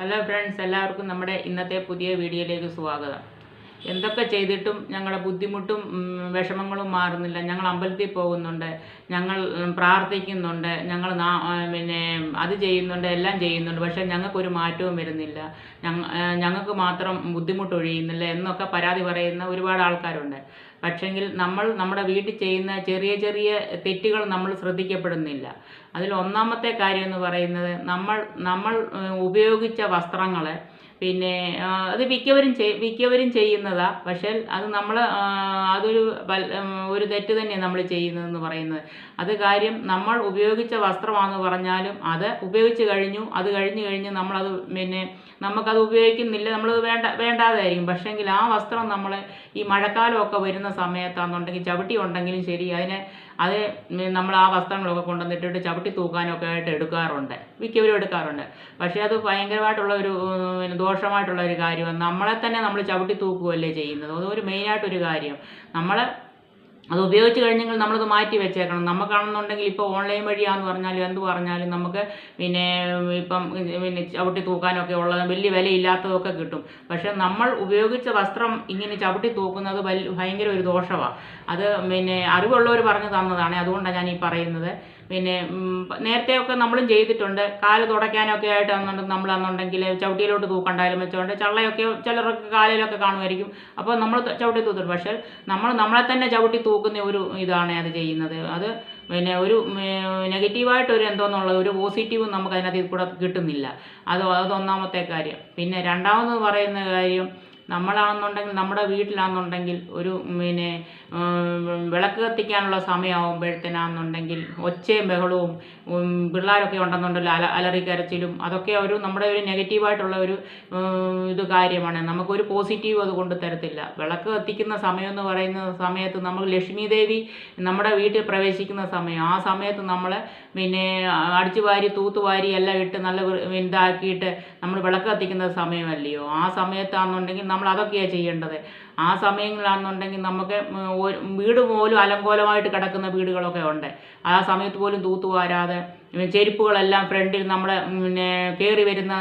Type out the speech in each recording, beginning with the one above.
Hello friends എല്ലാവർക്കും നമ്മുടെ ഇന്നത്തെ പുതിയ വീഡിയോയിലേക്ക് സ്വാഗതം. എന്തൊക്കെ ചെയ്തിട്ടും ഞങ്ങളുടെ ബുദ്ധിമുട്ടും വിഷമങ്ങളും മാറുന്നില്ല. ഞങ്ങൾ അമ്പലത്തിൽ പോകുന്നുണ്ട് ഞങ്ങൾ പ്രാർത്ഥിക്കുന്നുണ്ട് ഞങ്ങൾ പിന്നെ അത് ചെയ്യുന്നുണ്ട് എല്ലാം ചെയ്യുന്നുണ്ട്. പക്ഷേ ഞങ്ങൾക്കൊരു മാറ്റവും വരുന്നില്ല. ഞങ്ങൾക്ക് മാത്രം ബുദ്ധിമുട്ടൊഴിയുന്നില്ല എന്നൊക്കെ പരാതി പറയുന്ന ഒരുപാട് ആൾക്കാരുണ്ട്. പക്ഷെങ്കിൽ നമ്മൾ നമ്മുടെ വീട്ടിൽ ചെയ്യുന്ന ചെറിയ ചെറിയ തെറ്റുകൾ നമ്മൾ ശ്രദ്ധിക്കപ്പെടുന്നില്ല. അതിൽ ഒന്നാമത്തെ കാര്യം എന്ന് പറയുന്നത് നമ്മൾ നമ്മൾ ഉപയോഗിച്ച വസ്ത്രങ്ങൾ പിന്നെ അത് മിക്കവരും മിക്കവരും ചെയ്യുന്നതാ. പക്ഷേ അത് നമ്മൾ അതൊരു ഒരു തെറ്റ് തന്നെയാണ് നമ്മൾ ചെയ്യുന്നതെന്ന് പറയുന്നത്. അത് കാര്യം നമ്മൾ ഉപയോഗിച്ച വസ്ത്രമാണെന്ന് പറഞ്ഞാലും അത് ഉപയോഗിച്ച് കഴിഞ്ഞു. അത് കഴിഞ്ഞ് കഴിഞ്ഞ് നമ്മളത് പിന്നെ നമുക്കത് ഉപയോഗിക്കുന്നില്ല. നമ്മളത് വേണ്ട വേണ്ടാതായിരിക്കും. പക്ഷേങ്കിൽ ആ വസ്ത്രം നമ്മൾ ഈ മഴക്കാലമൊക്കെ വരുന്ന സമയത്താണെന്നുണ്ടെങ്കിൽ ചവിട്ടി ഉണ്ടെങ്കിലും ശരി അതിനെ അത് നമ്മൾ ആ വസ്ത്രങ്ങളൊക്കെ കൊണ്ടുവന്നിട്ടിട്ട് ചവിട്ടി തൂക്കാനൊക്കെ ആയിട്ട് എടുക്കാറുണ്ട്. മിക്കവരും എടുക്കാറുണ്ട്. പക്ഷേ അത് ഭയങ്കരമായിട്ടുള്ള ഒരു ദോഷമായിട്ടുള്ള ഒരു കാര്യമാണ്. നമ്മളെ തന്നെ നമ്മൾ ചവിട്ടി തൂക്കുകയല്ലേ ചെയ്യുന്നത്. അതൊരു മെയിനായിട്ടൊരു കാര്യം. നമ്മൾ അത് ഉപയോഗിച്ച് കഴിഞ്ഞെങ്കിൽ നമ്മളത് മാറ്റി വെച്ചേക്കണം. നമുക്കാണെന്നുണ്ടെങ്കിൽ ഇപ്പോൾ ഓൺലൈൻ വഴിയാന്ന് പറഞ്ഞാലും എന്ത് പറഞ്ഞാലും നമുക്ക് പിന്നെ ഇപ്പം പിന്നെ ചവിട്ടി തൂക്കാനൊക്കെ ഉള്ളത് വലിയ വിലയില്ലാത്തതൊക്കെ കിട്ടും. പക്ഷെ നമ്മൾ ഉപയോഗിച്ച വസ്ത്രം ഇങ്ങനെ ചവിട്ടി തൂക്കുന്നത് വലിയ ഭയങ്കര ഒരു ദോഷമാണ് അത് പിന്നെ അറിവുള്ളവർ പറഞ്ഞു തന്നതാണ് അതുകൊണ്ടാണ് ഞാൻ ഈ പറയുന്നത്. പിന്നെ നേരത്തെ ഒക്കെ നമ്മളും ചെയ്തിട്ടുണ്ട്. കാൽ തുടയ്ക്കാനൊക്കെ ആയിട്ട് അന്നുണ്ടെങ്കിൽ നമ്മൾ അന്നുണ്ടെങ്കിൽ ചവിട്ടിയിലോട്ട് തൂക്കണ്ടായാലും വെച്ചോണ്ട് ചള്ളയൊക്കെ ചിലർക്ക് കാലിലൊക്കെ കാണുമായിരിക്കും. അപ്പോൾ നമ്മൾ ചവിട്ടി തൂത്തിട്ട് പക്ഷേ നമ്മൾ നമ്മളെ തന്നെ ചവിട്ടി തൂക്കുന്ന ഒരു ഇതാണ് അത് ചെയ്യുന്നത്. അത് പിന്നെ ഒരു നെഗറ്റീവായിട്ട് ഒരു എന്തോന്നുള്ള ഒരു പോസിറ്റീവും നമുക്ക് അതിനകത്ത് കൂടെ കിട്ടുന്നില്ല. അത് അതൊന്നാമത്തെ കാര്യം. പിന്നെ രണ്ടാമത് പറയുന്ന കാര്യം നമ്മളാണെന്നുണ്ടെങ്കിൽ നമ്മുടെ വീട്ടിലാണെന്നുണ്ടെങ്കിൽ ഒരു പിന്നെ വിളക്ക് കത്തിക്കാനുള്ള സമയമാകുമ്പോഴത്തേനാണെന്നുണ്ടെങ്കിൽ ഒച്ചയും ബഹളവും പിള്ളേരൊക്കെ ഉണ്ടെന്നുണ്ടല്ലോ അല അലറി കരച്ചിലും അതൊക്കെ ഒരു നമ്മുടെ ഒരു നെഗറ്റീവായിട്ടുള്ള ഒരു ഇത് കാര്യമാണ്. നമുക്കൊരു പോസിറ്റീവ് അത് കൊണ്ട് തരത്തില്ല. വിളക്ക് കത്തിക്കുന്ന സമയം എന്ന് പറയുന്ന സമയത്ത് നമ്മൾ ലക്ഷ്മി ദേവി നമ്മുടെ വീട്ടിൽ പ്രവേശിക്കുന്ന സമയം. ആ സമയത്ത് നമ്മൾ പിന്നെ അടിച്ചു വാരി തൂത്തുവാരി എല്ലാം ഇട്ട് നല്ല ഇതാക്കിയിട്ട് നമ്മൾ വിളക്ക് കത്തിക്കുന്ന സമയമല്ലയോ? ആ സമയത്താണെന്നുണ്ടെങ്കിൽ നമ്മൾ അതൊക്കെയാണ് ചെയ്യേണ്ടത്. ആ സമയങ്ങളാണെന്നുണ്ടെങ്കിൽ നമുക്ക് വീട് പോലും അലങ്കോലമായിട്ട് കിടക്കുന്ന വീടുകളൊക്കെ ഉണ്ട്. ആ സമയത്ത് പോലും തൂത്തുവാരാതെ ചെരുപ്പുകളെല്ലാം ഫ്രണ്ടിൽ നമ്മളെ പിന്നെ കയറി വരുന്ന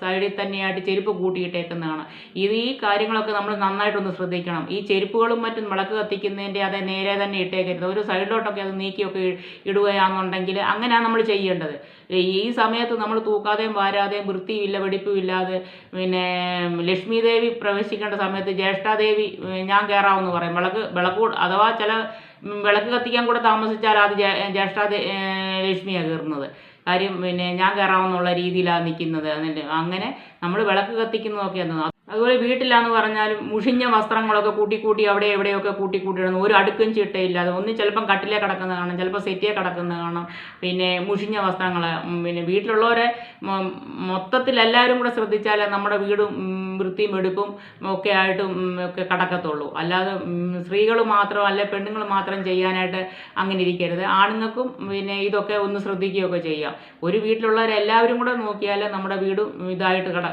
സൈഡിൽ തന്നെയായിട്ട് ചെരുപ്പ് കൂട്ടിയിട്ടേക്കുന്നതാണ്. ഇത് ഈ കാര്യങ്ങളൊക്കെ നമ്മൾ നന്നായിട്ടൊന്ന് ശ്രദ്ധിക്കണം. ഈ ചെരുപ്പുകളും മറ്റും വിളക്ക് കത്തിക്കുന്നതിന്റെ അത് നേരെ തന്നെ ഇട്ടേക്കരുത്. ഒരു സൈഡിലോട്ടൊക്കെ അത് നീക്കിയൊക്കെ ഇടുകയാണെന്നുണ്ടെങ്കിൽ അങ്ങനെയാണ് നമ്മൾ ചെയ്യേണ്ടത്. ഈ സമയത്ത് നമ്മൾ തൂക്കാതെയും വാരാതെയും വൃത്തിയില്ല വെടിപ്പും ഇല്ലാതെ പിന്നെ ലക്ഷ്മി ദേവി പ്രവേശിക്കേണ്ട സമയത്ത് ജ്യേഷ്ഠാദേവി ഞാൻ കയറാമെന്ന് പറയും. വിളക്ക് വിളക്ക് അഥവാ ചില വിളക്ക് കത്തിക്കാൻ കൂടെ താമസിച്ചാൽ അത് ജ്യേഷ്ഠ ലക്ഷ്മിയാണ് കയറുന്നത് കാര്യം പിന്നെ ഞാൻ കയറാമെന്നുള്ള രീതിയിലാണ് നിൽക്കുന്നത്. അങ്ങനെ നമ്മൾ വിളക്ക് കത്തിക്കുന്നതൊക്കെ കത്തിക്കുന്നതൊക്കെയാണ് അതുപോലെ വീട്ടിലാന്ന് പറഞ്ഞാലും മുഷിഞ്ഞ വസ്ത്രങ്ങളൊക്കെ കൂട്ടി കൂട്ടി അവിടെ എവിടെയൊക്കെ കൂട്ടിക്കൂട്ടിയിടുന്നു ഒരു അടുക്കും ചിട്ടയില്ലാതെ ഒന്ന് ചിലപ്പം കട്ടിലെ കിടക്കുന്നത് കാണാം ചിലപ്പോൾ സെറ്റിയെ കിടക്കുന്നത് കാണാം. പിന്നെ മുഷിഞ്ഞ വസ്ത്രങ്ങൾ പിന്നെ വീട്ടിലുള്ളവരെ മൊത്തത്തിൽ എല്ലാവരും കൂടെ ശ്രദ്ധിച്ചാൽ നമ്മുടെ വീടും വൃത്തിയും വെടുപ്പും ഒക്കെ ആയിട്ട് ഒക്കെ കടക്കത്തുള്ളൂ. അല്ലാതെ സ്ത്രീകൾ മാത്രം അല്ലെ പെണ്ണുങ്ങൾ മാത്രം ചെയ്യാനായിട്ട് അങ്ങനെ ഇരിക്കരുത്. ആണുങ്ങൾക്കും പിന്നെ ഇതൊക്കെ ഒന്ന് ശ്രദ്ധിക്കുകയൊക്കെ ചെയ്യാം. ഒരു വീട്ടിലുള്ളവരെല്ലാവരും കൂടെ നോക്കിയാലേ നമ്മുടെ വീടും ഇതായിട്ട് കട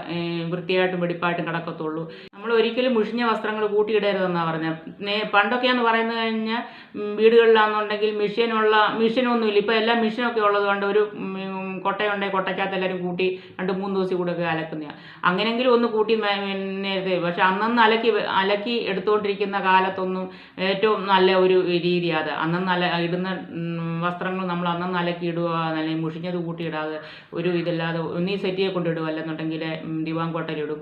വൃത്തിയായിട്ടും വെടിപ്പായിട്ടും കിടക്കത്തുള്ളൂ. നമ്മൾ ഒരിക്കലും മുഷിഞ്ഞ വസ്ത്രങ്ങൾ കൂട്ടിയിടരുതെന്നാണ് പറഞ്ഞത് പണ്ടൊക്കെയാന്ന് പറയുന്നത് കഴിഞ്ഞാൽ വീടുകളിലാണെന്നുണ്ടെങ്കിൽ മെഷീനുള്ള മെഷീനൊന്നുമില്ല ഇപ്പോൾ എല്ലാം മെഷീനൊക്കെ ഉള്ളത് കൊണ്ട് ഒരു കൊട്ടയുണ്ടെങ്കിൽ കൊട്ടയ്ക്കകത്ത് എല്ലാവരും കൂട്ടി രണ്ട് മൂന്ന് ദിവസം കൂടെ ഒക്കെ അലക്കുന്നതാണ് അങ്ങനെങ്കിലും ഒന്ന് കൂട്ടി നേരത്തെ പക്ഷെ അന്നന്ന് അലക്കി അലക്കി എടുത്തുകൊണ്ടിരിക്കുന്ന കാലത്തൊന്നും ഏറ്റവും നല്ല ഒരു രീതിയാണ് അത്. അന്നന്ന് അല ഇടുന്ന വസ്ത്രങ്ങൾ നമ്മൾ അന്നന്ന് അലക്കി ഇടുക അല്ലെങ്കിൽ മുഷിഞ്ഞത് കൂട്ടിയിടാതെ ഒരു ഇതില്ലാതെ ഒന്നീ സെറ്റിയെ കൊണ്ടിടുക അല്ലെന്നുണ്ടെങ്കിൽ ദിവാൻ കോട്ടയിലിടും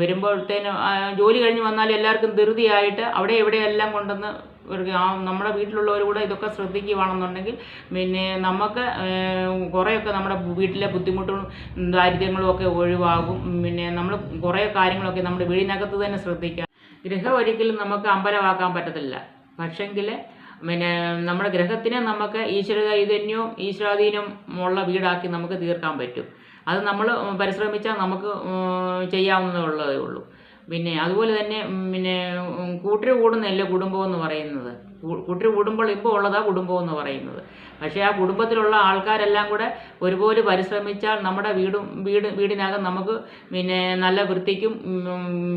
വരുമ്പോഴത്തേനും ജോലി കഴിഞ്ഞ് വന്നാൽ എല്ലാവർക്കും ധൃതിയായിട്ട് അവിടെ എവിടെയെല്ലാം കൊണ്ടുവന്ന് നമ്മുടെ വീട്ടിലുള്ളവർ കൂടെ ഇതൊക്കെ ശ്രദ്ധിക്കുകയാണെന്നുണ്ടെങ്കിൽ പിന്നെ നമുക്ക് കുറേയൊക്കെ നമ്മുടെ വീട്ടിലെ ബുദ്ധിമുട്ടും ദാരിദ്ര്യങ്ങളും ഒക്കെ ഒഴിവാകും. പിന്നെ നമ്മൾ കുറേ കാര്യങ്ങളൊക്കെ നമ്മുടെ വീടിനകത്ത് തന്നെ ശ്രദ്ധിക്കാം. ഗൃഹം ഒരിക്കലും നമുക്ക് അമ്പലമാക്കാൻ പറ്റത്തില്ല. പക്ഷെങ്കിൽ പിന്നെ നമ്മുടെ ഗ്രഹത്തിനെ നമുക്ക് ഈശ്വര ചൈതന്യവും ഈശ്വരാധീനം ഉള്ള വീടാക്കി നമുക്ക് തീർക്കാൻ പറ്റും. അത് നമ്മൾ പരിശ്രമിച്ചാൽ നമുക്ക് ചെയ്യാവുന്നതേ ഉള്ളതേ ഉള്ളൂ. പിന്നെ അതുപോലെ തന്നെ പിന്നെ കൂട്ടർ കൂടുന്നതല്ലേ കുടുംബം എന്ന് പറയുന്നത്. കൂ- കൂടുമ്പോൾ ഇപ്പോൾ ഉള്ളതാ കുടുംബം എന്ന് പറയുന്നത്. പക്ഷേ ആ കുടുംബത്തിലുള്ള ആൾക്കാരെല്ലാം കൂടെ ഒരുപോലെ പരിശ്രമിച്ചാൽ നമ്മുടെ വീടും വീട് വീടിനകം നമുക്ക് പിന്നെ നല്ല വൃത്തിക്കും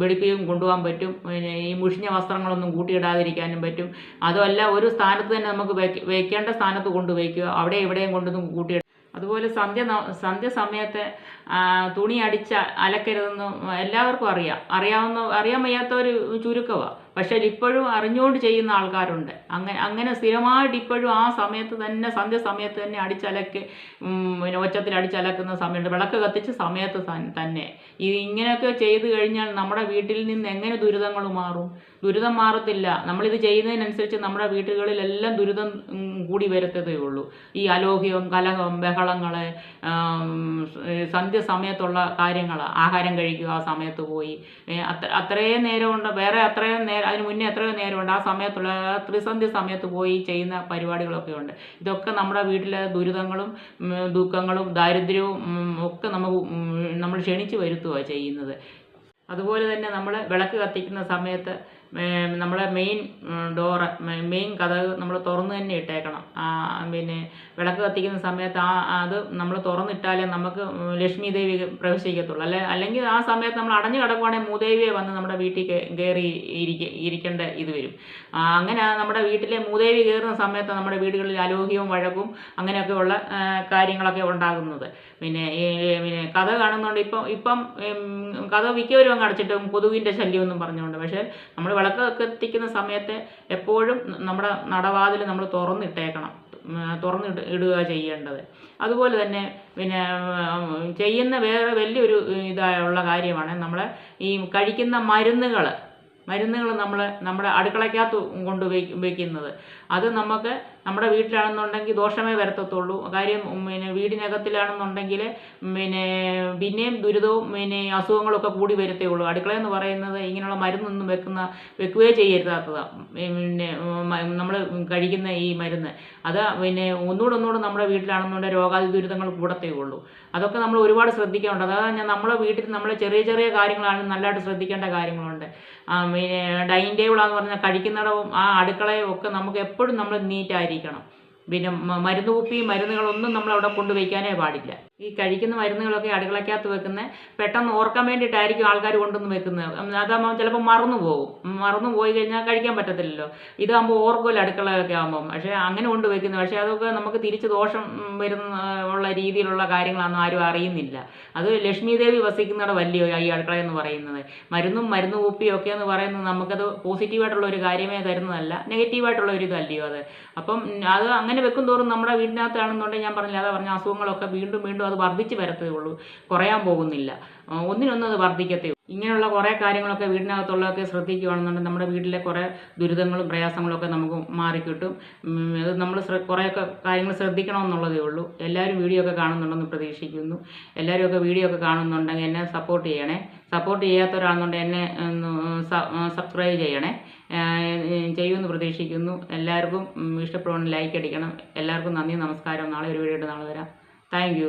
വെടിപ്പിക്കും കൊണ്ടുപോകാൻ പറ്റും. പിന്നെ ഈ മുഷിഞ്ഞ വസ്ത്രങ്ങളൊന്നും കൂട്ടിയിടാതിരിക്കാനും പറ്റും. അതുമല്ല ഒരു സ്ഥാനത്ത് തന്നെ നമുക്ക് വെക്കേണ്ട സ്ഥാനത്ത് കൊണ്ടുപോയിക്കുക അവിടെ എവിടെയും കൊണ്ടൊന്നും കൂട്ടി അതുപോലെ സന്ധ്യ സന്ധ്യ സമയത്ത് തുണി അടിച്ച അലക്കരുതെന്ന് എല്ലാവർക്കും അറിയാം. അറിയാവുന്ന അറിയാൻ വയ്യാത്തവർ ചുരുക്കമാണ് പക്ഷേ ഇപ്പോഴും അറിഞ്ഞുകൊണ്ട് ചെയ്യുന്ന ആൾക്കാരുണ്ട്. അങ്ങനെ അങ്ങനെ സ്ഥിരമായിട്ട് ഇപ്പോഴും ആ സമയത്ത് തന്നെ സന്ധ്യ സമയത്ത് തന്നെ അടിച്ചലക്ക് പിന്നെ ഒച്ചത്തിൽ അടിച്ചലക്കുന്ന സമയമുണ്ട് വിളക്ക് കത്തിച്ച് സമയത്ത് തന്നെ. ഈ ഇങ്ങനെയൊക്കെ ചെയ്തു കഴിഞ്ഞാൽ നമ്മുടെ വീട്ടിൽ നിന്ന് എങ്ങനെ ദുരിതങ്ങൾ മാറും? ദുരിതം മാറത്തില്ല. നമ്മളിത് ചെയ്യുന്നതിനനുസരിച്ച് നമ്മുടെ വീടുകളിലെല്ലാം ദുരിതം കൂടി വരത്തതേ ഉള്ളൂ. ഈ അലോഹ്യവും കലഹവും ബഹളങ്ങൾ സന്ധ്യ സമയത്തുള്ള കാര്യങ്ങൾ ആഹാരം കഴിക്കുക ആ സമയത്ത് പോയി. അത്ര അത്രയും നേരമുണ്ട്. വേറെ അത്രയും നേരം അതിന് മുന്നേ എത്രയോ നേരമുണ്ട്. ആ സമയത്തുള്ള ത്രിസന്ധ്യ സമയത്ത് പോയി ചെയ്യുന്ന പരിപാടികളൊക്കെ ഉണ്ട്. ഇതൊക്കെ നമ്മുടെ വീട്ടിലെ ദുരിതങ്ങളും ദുഃഖങ്ങളും ദാരിദ്ര്യവും ഒക്കെ നമുക്ക് നമ്മൾ ക്ഷണിച്ച് വരുത്തുകയാണ് ചെയ്യുന്നത്. അതുപോലെ തന്നെ നമ്മൾ വിളക്ക് കത്തിക്കുന്ന സമയത്ത് നമ്മളെ മെയിൻ ഡോറ് മെയിൻ കതക് നമ്മൾ തുറന്ന് തന്നെ ഇട്ടേക്കണം. പിന്നെ വിളക്ക് കത്തിക്കുന്ന സമയത്ത് ആ അത് നമ്മൾ തുറന്നിട്ടാലേ നമുക്ക് ലക്ഷ്മി ദേവി പ്രവേശിക്കത്തുള്ളൂ. അല്ലെ അല്ലെങ്കിൽ ആ സമയത്ത് നമ്മൾ അടഞ്ഞു കിടക്കുവാണെങ്കിൽ മൂദേവിയെ വന്ന് നമ്മുടെ വീട്ടിൽ കയറി ഇരിക്ക ഇരിക്കേണ്ട ഇത് വരും. അങ്ങനെ നമ്മുടെ വീട്ടിലെ മൂദേവി കയറുന്ന സമയത്ത് നമ്മുടെ വീടുകളിൽ അലോഹ്യവും വഴക്കും അങ്ങനെയൊക്കെ ഉള്ള കാര്യങ്ങളൊക്കെ ഉണ്ടാകുന്നത്. പിന്നെ പിന്നെ കഥ കാണുന്നുണ്ട് ഇപ്പം ഇപ്പം കഥ മിക്കവരും അങ്ങ് അടച്ചിട്ട് കൊതുകിന്റെ ശല്യം എന്നും പറഞ്ഞുകൊണ്ട് പക്ഷേ നമ്മൾ വിളക്ക് കത്തിക്കുന്ന സമയത്ത് എപ്പോഴും നമ്മുടെ നടവാതിൽ നമ്മൾ തുറന്നിട്ടേക്കണം. ഉം, തുറന്നിട്ട് ഇടുക ചെയ്യേണ്ടത്. അതുപോലെ തന്നെ പിന്നെ ചെയ്യുന്ന വേറെ വലിയൊരു ഇതായുള്ള കാര്യമാണ് നമ്മൾ ഈ കഴിക്കുന്ന മരുന്നുകൾ മരുന്നുകൾ നമ്മൾ നമ്മുടെ അടുക്കളയ്ക്കകത്ത് കൊണ്ട് വെയ്- വെക്കുന്നത്. അത് നമുക്ക് നമ്മുടെ വീട്ടിലാണെന്നുണ്ടെങ്കിൽ ദോഷമേ വരത്തത്തുള്ളൂ. കാര്യം പിന്നെ വീടിനകത്തിലാണെന്നുണ്ടെങ്കിൽ പിന്നെ പിന്നെയും ദുരിതവും പിന്നെ അസുഖങ്ങളൊക്കെ കൂടി വരത്തേ ഉള്ളൂ. അടുക്കള എന്ന് പറയുന്നത് ഇങ്ങനെയുള്ള മരുന്നൊന്നും വെക്കുന്ന വെക്കുകയേ ചെയ്യരുതാത്തതാണ് പിന്നെ നമ്മൾ കഴിക്കുന്ന ഈ മരുന്ന്. അത് പിന്നെ ഒന്നുകൂടെ ഒന്നുകൂടെ നമ്മുടെ വീട്ടിലാണെന്നുണ്ടെങ്കിൽ രോഗാതി ദുരിതങ്ങൾ കൂടത്തേ ഉള്ളൂ. അതൊക്കെ നമ്മൾ ഒരുപാട് ശ്രദ്ധിക്കാനുണ്ട് അതായത് ഞാൻ നമ്മളെ വീട്ടിൽ നമ്മൾ ചെറിയ ചെറിയ കാര്യങ്ങളാണ് നല്ലതായിട്ട് ശ്രദ്ധിക്കേണ്ട കാര്യങ്ങളുണ്ട്. പിന്നെ ഡൈനിങ് ടേബിളാന്ന് പറഞ്ഞാൽ കഴിക്കുന്നിടവും ആ അടുക്കളയും ഒക്കെ നമുക്ക് എപ്പോഴും നമ്മൾ നീറ്റായിരിക്കണം പിന്നെ മരുന്ന് കുപ്പി മരുന്നുകളൊന്നും നമ്മൾ അവിടെ കൊണ്ടുവയ്ക്കാനേ പാടില്ല. ഈ കഴിക്കുന്ന മരുന്നുകളൊക്കെ അടുക്കളയ്ക്കകത്ത് വെക്കുന്നത് പെട്ടെന്ന് ഓർക്കാൻ വേണ്ടിയിട്ടായിരിക്കും ആൾക്കാർ കൊണ്ടുവന്ന് വെക്കുന്നത് അതാകുമ്പോൾ ചിലപ്പോൾ മറന്നു പോകും മറന്നു പോയി കഴിഞ്ഞാൽ കഴിക്കാൻ പറ്റത്തില്ലല്ലോ. ഇതാകുമ്പോൾ ഓർക്കുമല്ലോ അടുക്കളയൊക്കെ ആകുമ്പം പക്ഷേ അങ്ങനെ കൊണ്ട് വെക്കുന്നത് പക്ഷേ അതൊക്കെ നമുക്ക് തിരിച്ച് ദോഷം വരുന്ന ഉള്ള രീതിയിലുള്ള കാര്യങ്ങളാണ് ആരും അറിയുന്നില്ല. അത് ലക്ഷ്മി ദേവി വസിക്കുന്നവിടെ വലിയ ഈ അടുക്കള എന്ന് പറയുന്നത്. മരുന്നും മരുന്ന് കുപ്പിയും ഒക്കെ എന്ന് പറയുന്നത് നമുക്കത് പോസിറ്റീവായിട്ടുള്ള ഒരു കാര്യമേ തരുന്നതല്ല. നെഗറ്റീവായിട്ടുള്ള ഒരു ഇതല്ലയോ അത്. അപ്പം അത് അങ്ങനെ വെക്കും തോറും നമ്മുടെ വീടിനകത്താണെന്നുണ്ടെങ്കിൽ ഞാൻ പറഞ്ഞില്ല? അതാ പറഞ്ഞ അസുഖങ്ങളൊക്കെ വീണ്ടും വീണ്ടും അത് വർദ്ധിച്ച് വരത്തേ ഉള്ളൂ. കുറയാൻ പോകുന്നില്ല. ഒന്നിനൊന്നും അത് വർദ്ധിക്കത്തേ ഇങ്ങനെയുള്ള കുറേ കാര്യങ്ങളൊക്കെ വീടിനകത്തുള്ളതൊക്കെ ശ്രദ്ധിക്കുകയാണെന്നുണ്ടെങ്കിൽ നമ്മുടെ വീട്ടിലെ കുറേ ദുരിതങ്ങളും പ്രയാസങ്ങളും ഒക്കെ നമുക്ക് മാറിക്കിട്ടും. കിട്ടും അത് നമ്മൾ കുറേയൊക്കെ കാര്യങ്ങൾ ശ്രദ്ധിക്കണമെന്നുള്ളതേ ഉള്ളൂ. എല്ലാവരും വീഡിയോ ഒക്കെ കാണുന്നുണ്ടെന്ന് പ്രതീക്ഷിക്കുന്നു. എല്ലാവരും ഒക്കെ വീഡിയോ ഒക്കെ കാണുന്നുണ്ടെങ്കിൽ എന്നെ സപ്പോർട്ട് ചെയ്യണേ. സപ്പോർട്ട് ചെയ്യാത്തവരാണെന്നുണ്ടെങ്കിൽ എന്നെ സബ്സ്ക്രൈബ് ചെയ്യണേ. ചെയ്യുമെന്ന് പ്രതീക്ഷിക്കുന്നു. എല്ലാവർക്കും ഇഷ്ടപ്പെടുവാണെങ്കിൽ ലൈക്ക് അടിക്കണം. എല്ലാവർക്കും നന്ദി നമസ്കാരം. നാളെ ഒരു വീഡിയോ നാളെ വരാം. താങ്ക്